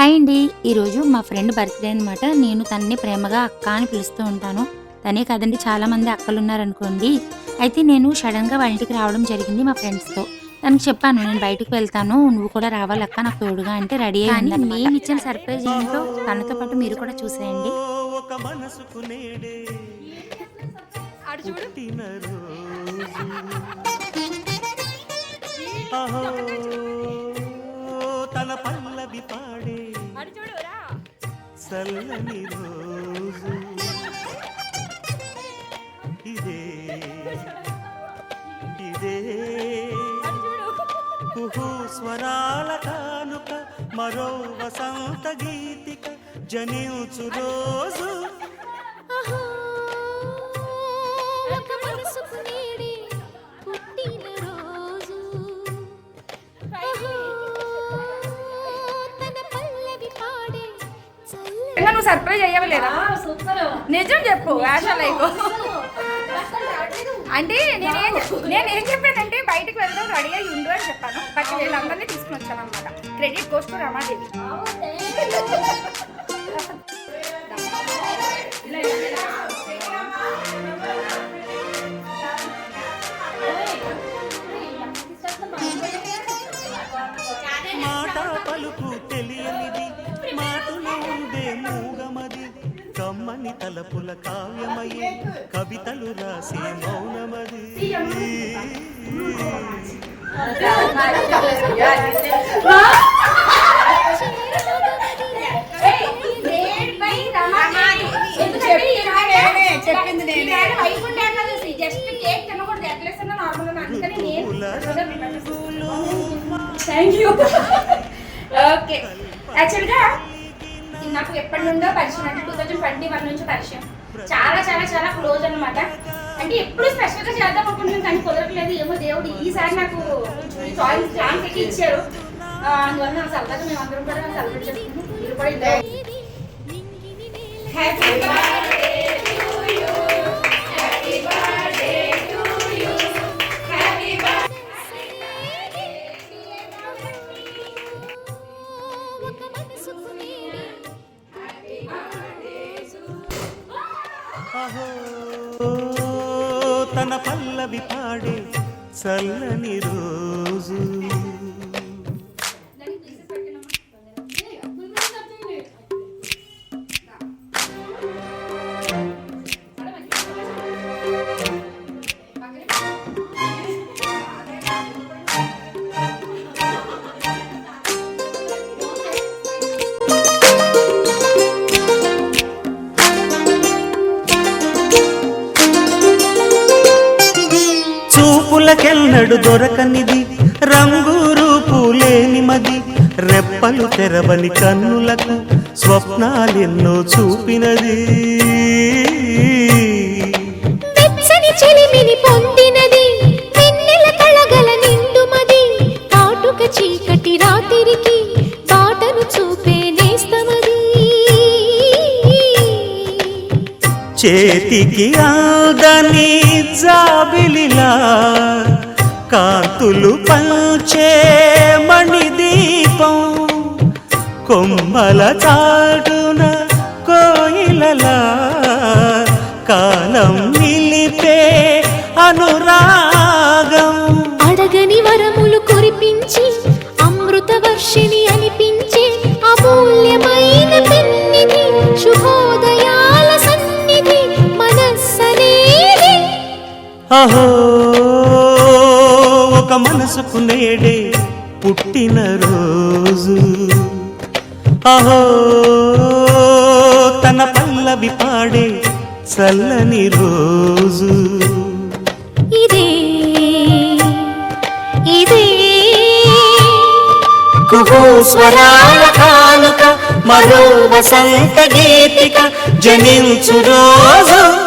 Hi అండి. ఈరోజు మా ఫ్రెండ్ బర్త్డే అనమాట నేను తనని ప్రేమగా అక్క అని పిలుస్తూ ఉంటాను. తనే కదండి చాలా మంది అక్కలు ఉన్నారనుకోండి అయితే నేను సడన్గా వాళ్ళ ఇంటికి రావడం జరిగింది మా ఫ్రెండ్స్తో. తనకి చెప్పాను నేను బయటకు వెళ్తాను. నువ్వు కూడా రావాలి అక్క నాకు తోడుగా అంటే రెడీ అయ్యింది మేము ఇచ్చిన సర్ప్రైజ్ ఏంటో తనతో పాటు మీరు కూడా చూసేయండి. ఒక మనసుకు నేడే పుట్టినరోజు అహో తన పల్లవి పాడే చల్లని రోజు. ఇదే ఇదే. కుహు స్వరాల కానుక మరో వసంత గీతిక జనించు రోజు. ఇంకా నువ్వు సర్ప్రైజ్ అయ్యవలేదా నిజం చెప్పు వేషాలైకో అంటే నేనేం నేనేం చెప్పానంటే బయటకు వెళ్దాం రెడీ అయ్యి ఉండు అని చెప్పాను. బట్ వీళ్ళందరినీ తీసుకుని వచ్చాను అనమాట క్రెడిట్ టు రమాదేవి. తలపుల కావ్యమయ్యే కవితలు రాసే మౌనమది. థ్యాంక్ యూ ఓకే యాక్చువల్గా నాకు ఎప్పటి నుండో పరిచయం. అంటే టూ థౌజండ్ ట్వంటీ వన్ నుంచి పరిచయం. చాలా చాలా చాలా క్లోజ్ అన్నమాట. అంటే ఎప్పుడు స్పెషల్గా చేద్దాం అనుకుంటున్నాను కానీ కుదరట్లేదు. ఏమో దేవుడు ఈసారి నాకు చాయిస్ ఛాన్స్ ఎక్కి ఇచ్చారు. అందువల్ల నాకు సరదాగా మేము అందరం కూడా సెలబ్రేట్ చేసుకుంటాం మీరు కూడా హ్యాపీ తన పల్లవి పాడే చల్లని రోజు చూపులకెన్నడు దొరకనిది. రంగు రూపు లేని మది. రెప్పలు తెరవని కన్నులకు స్వప్నాలెన్నో చూపినది. పొందినది. కళగల నిండుమది కాటుక చీకటి రాత్రికి బాటను చూపే నేస్తమది చేతికి ఆదని జాబిలిలా కాంతులు పంచే మణిదీపం. కొమ్మల చాటున కోయిలలా కాలం నిలిపే అనురాగం. అడగని వరములు కురిపించి అమృత వర్షిణి అనిపించే అమూల్యమైన పెన్నిధి శుభోదయాల సన్నిధి మనస్సనేది అహో ఒక మనసుకు నేడే పుట్టిన రోజు. అహో తన పల్లవి పాడే చల్లని రోజు. ఇదే ఇదే. కుహు స్వరాల కానుక మరో వసంత గీతిక జనించు రోజు.